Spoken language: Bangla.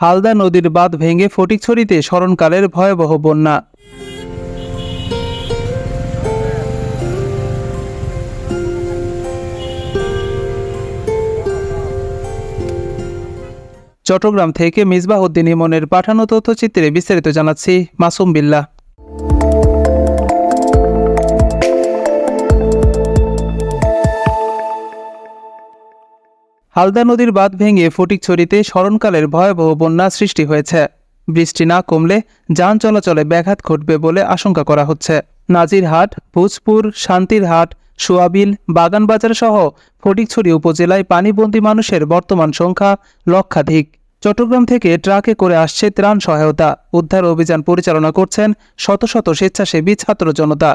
হালদা নদীর বাঁধ ভেঙে ফটিকছড়িতে স্মরণকালের ভয়াবহ বন্যা। চট্টগ্রাম থেকে মিসবাহ উদ্দিন ইমনের পাঠানো তথ্যচিত্রে বিস্তারিত জানাচ্ছি মাসুম বিল্লাহ। হালদা নদীর বাঁধ ভেঙে ফটিকছড়িতে স্মরণকালের ভয়াবহ বন্যা সৃষ্টি হয়েছে। বৃষ্টি না কমলে যান চলাচলে ব্যাঘাত ঘটবে বলে আশঙ্কা করা হচ্ছে। নাজিরহাট, ভোজপুর, শান্তিরহাট, সোয়াবিল, বাগানবাজার সহ ফটিকছড়ি উপজেলায় পানিবন্দী মানুষের বর্তমান সংখ্যা লক্ষাধিক। চট্টগ্রাম থেকে ট্রাকে করে আসছে ত্রাণ সহায়তা। উদ্ধার অভিযান পরিচালনা করছেন শত শত স্বেচ্ছাসেবী ছাত্র জনতা।